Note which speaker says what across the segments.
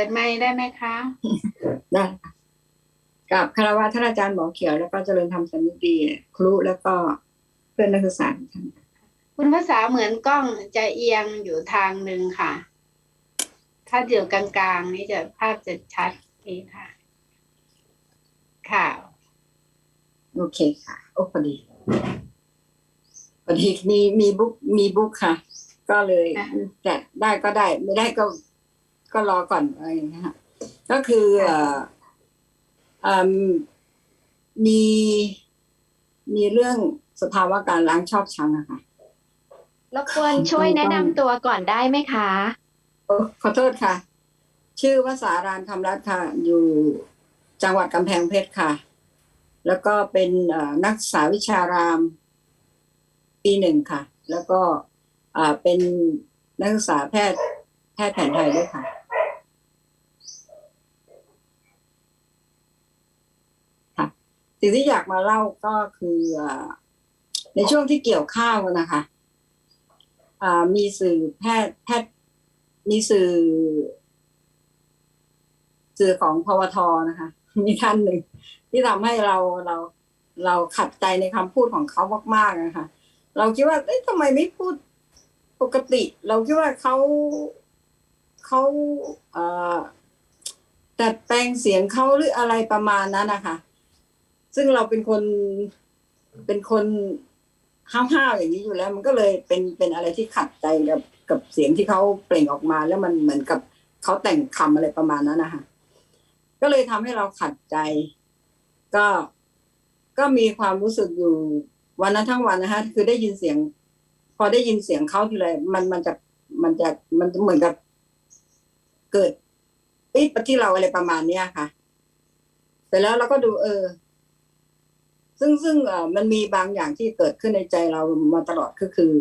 Speaker 1: ปิดไมค์ได้ไหมคะ
Speaker 2: ได้ค่ะกับคารวะท่านอาจารย์หมอเขียว แล้วก็เจริญธรรมสันนิดีครูแล้วก็เพื่อนนักศึกษาทุกท่าน
Speaker 1: คุณภาษาเหมือนกล้องจะเอียงอยู่ทางหนึ่งค่ะ ถ้าอยู่กลางๆ นี่จะภาพจะชัดดีค่ะ ค่ะ
Speaker 2: โอเคค่ะ โอ้พอดีพอดีมีมีบุ๊กมีบุ๊กค่ะ ก็เลย
Speaker 1: ค่ะ
Speaker 2: จะได้ก็ได้ ไม่ได้ก็ ก็รอก่อนอะไรอย่างเงี้ยค่ะก็คือเอ่ออืมมีมีเรื่องสภาวะการล้างชอบชังอะค่ะ
Speaker 3: รบกวนช่วยแนะนำตัวก่อนได้ไหมคะ
Speaker 2: โอ้ขอโทษค่ะ ชื่อวสารานคำรัตน์ค่ะ อยู่จังหวัดกำแพงเพชรค่ะ แล้วก็เป็นเอ่อนักศึกษาวิชารามปีหนึ่งค่ะ แล้วก็อ่าเป็นนักศึกษาแพทย์แพทย์แผนไทยด้วยค่ะค่ะ สิ่งที่อยากมาเล่าก็คือในช่วงที่เกี่ยวข้าวนะคะมีสื่อแพทย์แพทย์มีสื่อ สื่อของพวทนะคะ มีท่านหนึ่ง ที่ทำให้เราเราเราขัดใจในคำพูดของเขามากๆนะคะเราคิดว่าเอ๊ะทำไมไม่พูดปกติ เราคิดว่าเขาเขาเอ่อแต่แปลงเสียงเขาหรืออะไรประมาณนั้นนะคะ ซึ่งเราเป็นคนเป็นคนห้าวๆอย่างนี้อยู่แล้ว มันก็เลยเป็นเป็นอะไรที่ขัดใจกับกับเสียงที่เขาเปล่งออกมา แล้วมันเหมือนกับเขาแต่งคำอะไรประมาณนั้นนะคะก็เลยทำให้เราขัดใจ ก็ก็มีความรู้สึกอยู่วันนั้นทั้งวันนะคะคือได้ยินเสียง พอได้ยินเสียงเขาทีไรมันมันจะมันจะมันจะเหมือนกับเกิดปิดไปที่เราอะไรประมาณเนี้ยค่ะ เสร็จแล้วเราก็ดูเออ ซึ่งซึ่งเออมันมีบางอย่างที่เกิดขึ้นในใจเรามาตลอดก็คือ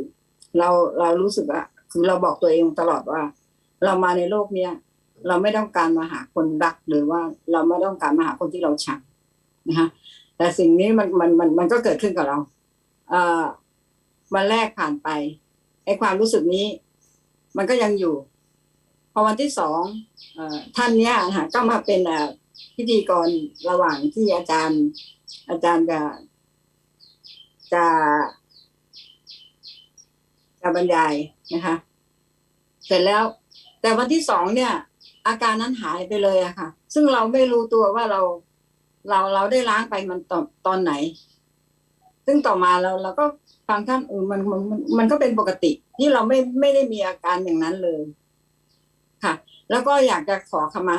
Speaker 2: เราเรารู้สึกว่าคือเราบอกตัวเองตลอดว่า เรามาในโลกเนี้ยเราไม่ต้องการมาหาคนรักหรือว่าเราไม่ต้องการมาหาคนที่เราชังนะคะแต่สิ่งนี้มันมันมันมันก็เกิดขึ้นกับเราเอ่อวันแรกผ่านไปไอ้ความรู้สึกนี้ มันก็ยังอยู่ พอวันที่สองเออท่านเนี้ยค่ะก็มาเป็นพิธีกรระหว่างที่อาจารย์ อาจารย์จะจะจะบรรยายนะคะ เสร็จแล้ว แต่วันที่สองเนี่ย อาการนั้นหายไปเลยอะค่ะ ซึ่งเราไม่รู้ตัวว่าเราเราเราได้ล้างไปมันตอนตอนไหน ซึ่งต่อมาเราเราก็ฟังท่านเออมันมันมันมันก็เป็นปกติที่เราไม่ไม่ได้มีอาการอย่างนั้นเลย ค่ะ แล้วก็อยากจะขอขมา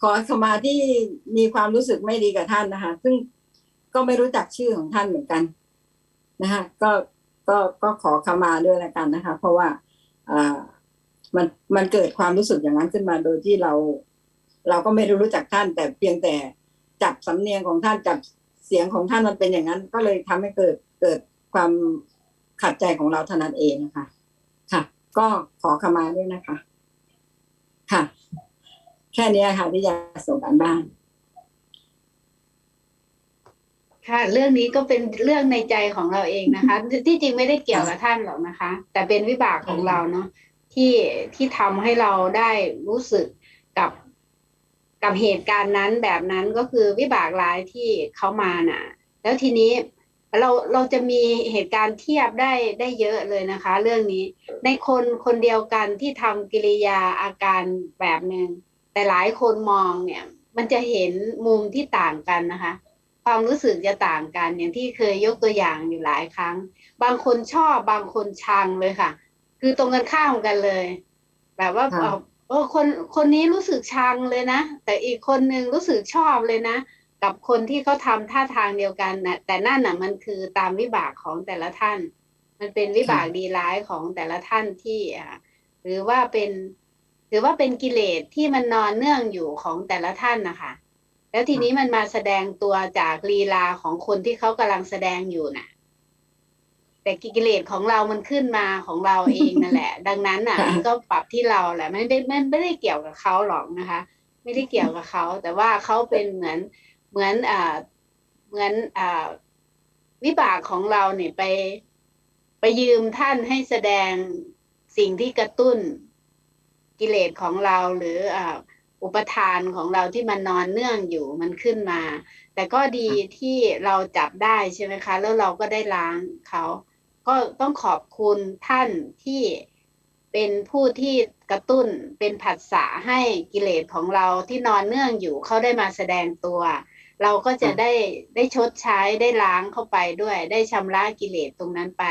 Speaker 2: ขอขมาที่มีความรู้สึกไม่ดีกับท่านนะคะ ซึ่งก็ไม่รู้จักชื่อของท่านเหมือนกันนะคะก็ก็ก็ขอขมาด้วยล้วกันนะคะ เพราะว่าอ่ามันมันเกิดความรู้สึกอย่างนั้นขึ้นมาโดยที่เรา เราก็ไม่ได้รู้จักท่าน แต่เพียงแต่จับสำเนียงของท่านจับเสียงของท่านมันเป็นอย่างนั้น ก็เลยทำให้เกิดเกิดความขัดใจของเราเท่านั้นเองนะคะ ค่ะ ก็ขอขมาด้วยนะคะ ค่นี้ค่ะที่อยากส่งกันบ้าน
Speaker 1: ค่ะเรื่องนี้ก็เป็นเรื่องในใจของเราเองนะคะ ที่จริงไม่ได้เกี่ยวกับท่านหรอกนะคะ แต่เป็นวิบากของเราเนาะที่ที่ทำให้เราได้รู้สึกกับกับเหตุการณ์นั้นแบบนั้นก็คือวิบากร้ายที่เขามาน่ะ แล้วทีนี้เราเราจะมีเหตุการณ์เทียบได้ได้เยอะเลยนะคะ เรื่องนี้ในคนคนเดียวกันที่ทำกิริยาอาการแบบหนึ่ง แต่หลายคนมองเนี่ย มันจะเห็นมุมที่ต่างกันนะคะ ความรู้สึกจะต่างกันอย่างที่เคยยกตัวอย่างอยู่หลายครั้ง บางคนชอบบางคนชังเลยค่ะ คือตรงกันข้ามกันเลย แบบว่า
Speaker 2: ค่ะ
Speaker 1: เอ่อเออคนคนนี้รู้สึกชังเลยนะ แต่อีกคนนึงรู้สึกชอบเลยนะ กับคนที่เขาทำท่าทางเดียวกันนะแต่นั่นน่ะมันคือตามวิบากของแต่ละท่าน มันเป็นวิบากดีร้ายของแต่ละท่านที่อ่าหรือว่าเป็น หรือว่าเป็นกิเลสที่มันนอนเนื่องอยู่ของแต่ละท่านนะคะแล้วทีนี้มันมาแสดงตัวจากลีลาของคนที่เขากำลังแสดงอยู่น่ะ แต่กิเลสของเรามันขึ้นมาของเราเองนั่นแหละ ดังนั้นน่ะ
Speaker 2: ค่ะ
Speaker 1: มันก็ปรับที่เราแหละไม่ได้ไม่ไม่ได้เกี่ยวกับเขาหรอกนะคะ ไม่ได้เกี่ยวกับเขาแต่ว่าเขาเป็นเหมือนเหมือนอ่าเหมือนอ่าวิบากของเราเนี่ยไป ไปยืมท่านให้แสดงสิ่งที่กระตุ้น กิเลสของเราหรืออ่าอุปทานของเราที่มันนอนเนื่องอยู่มันขึ้นมา แต่ก็ดีที่เราจับได้ใช่ไหมคะ แล้วเราก็ได้ล้างเขา ก็ต้องขอบคุณท่านที่เป็นผู้ที่กระตุ้นเป็นผัสสะให้กิเลสของเราที่นอนเนื่องอยู่เขาได้มาแสดงตัว เราก็จะได้ได้ชดใช้ได้ล้างเข้าไปด้วย ได้ชำระกิเลสตรงนั้นไป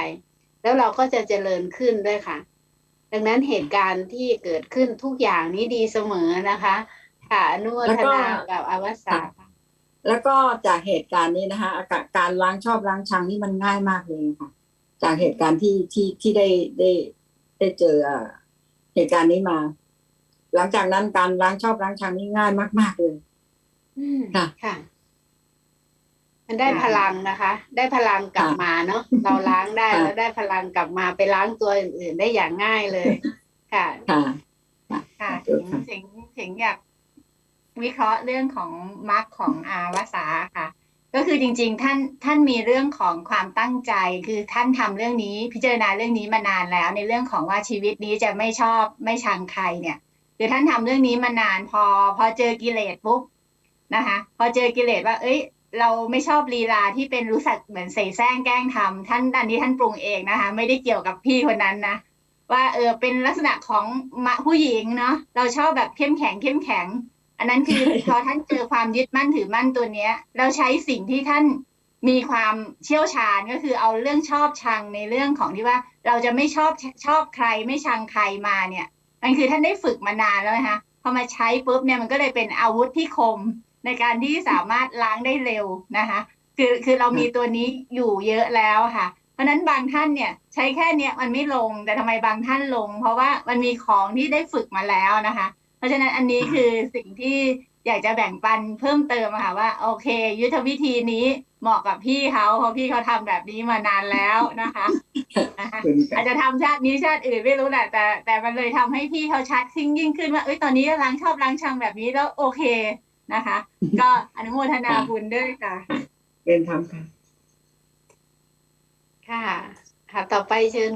Speaker 1: แล้วเราก็จะเจริญขึ้นด้วยค่ะ ดังนั้นเหตุการณ์ที่เกิดขึ้นทุกอย่างนี้ดีเสมอนะคะค่ะอนุโมทนากับอวสานค่ะ
Speaker 2: แล้วก็จากเหตุการณ์นี้นะคะอากาศการล้างชอบล้างชังนี่มันง่ายมากเลยค่ะ จากเหตุการณ์ที่ที่ที่ได้ได้ได้เจออ่าเหตุการณ์นี้มา หลังจากนั้นการล้างชอบล้างชังนี่ง่ายมาก ๆเลย
Speaker 1: อืม
Speaker 2: ค่ะ
Speaker 1: ค่ะ มันได้พลังนะคะ ได้พลังกลับ
Speaker 2: ค่ะ
Speaker 1: มาเนาะเราล้างได้
Speaker 2: ค่ะ
Speaker 1: แล้วได้พลังกลับมาไปล้างตัวอื่นๆได้อย่างง่ายเลย ค่ะ
Speaker 2: ค่ะ
Speaker 4: ค่ะ
Speaker 2: เดี๋
Speaker 4: ถึ
Speaker 2: ยว
Speaker 4: ง
Speaker 2: ค่ะ
Speaker 4: ถึงถึงอยากวิเคราะห์เรื่องของมรรคของอาวสาค่ะ ก็คือจริง ๆ ท่านท่านมีเรื่องของความตั้งใจ คือท่านทำเรื่องนี้ พิจารณาเรื่องนี้มานานแล้ว ในเรื่องของว่าชีวิตนี้จะไม่ชอบไม่ชังใครเนี่ยคือท่านทำเรื่องนี้มานานพอ พอเจอกิเลสปุ๊บนะคะ พอเจอกิเลสว่า เอ้ย เราไม่ชอบลีลาที่เป็นรู้สึกเหมือนเสแสร้งแกล้งทำท่านอันนี้ท่านปรุงเองนะคะ ไม่ได้เกี่ยวกับพี่คนนั้นนะว่าเออเป็นลักษณะของมะผู้หญิงเนาะเราชอบแบบเข้มแข็งเข้มแข็ง อันนั้นคือพอท่านเจอความยึดมั่นถือมั่นตัวเนี้ย เราใช้สิ่งที่ท่านมีความเชี่ยวชาญก็คือเอาเรื่องชอบชังในเรื่องของที่ว่าเราจะไม่ชอบชอบใครไม่ชังใครมาเนี่ย มันคือท่านได้ฝึกมานานแล้วนะคะพอมาใช้ปุ๊บเนี่ยมันก็เลยเป็นอาวุธที่คม ในการที่สามารถล้างได้เร็วนะคะ คือคือเรามีตัวนี้อยู่เยอะแล้วค่ะ เพราะฉะนั้นบางท่านเนี่ยใช้แค่เนี้ยมันไม่ลงแต่ทำไมบางท่านลง เพราะว่ามันมีของที่ได้ฝึกมาแล้วนะคะ เพราะฉะนั้นอันนี้คือสิ่งที่อยากจะแบ่งปันเพิ่มเติมอะค่ะว่าโอเค ยุทธวิธีนี้เหมาะกับพี่เขาเพราะพี่เขาทำแบบนี้มานานแล้วนะคะนะคะ
Speaker 2: คุณ
Speaker 4: อาจจะทำชาตินี้ชาติอื่นไม่รู้แหละแต่แต่มันเลยทำให้พี่เขาชัดขึ้นยิ่งขึ้นว่าเอ้ยตอนนี้ล้างชอบล้างชังแบบนี้แล้วโอเค นะคะ ก็อนุโมทนาบุญด้วยค่ะ
Speaker 2: เป็นธรรมค่ะ
Speaker 1: ค่ะ ค่ะ ต่อไปเชิญ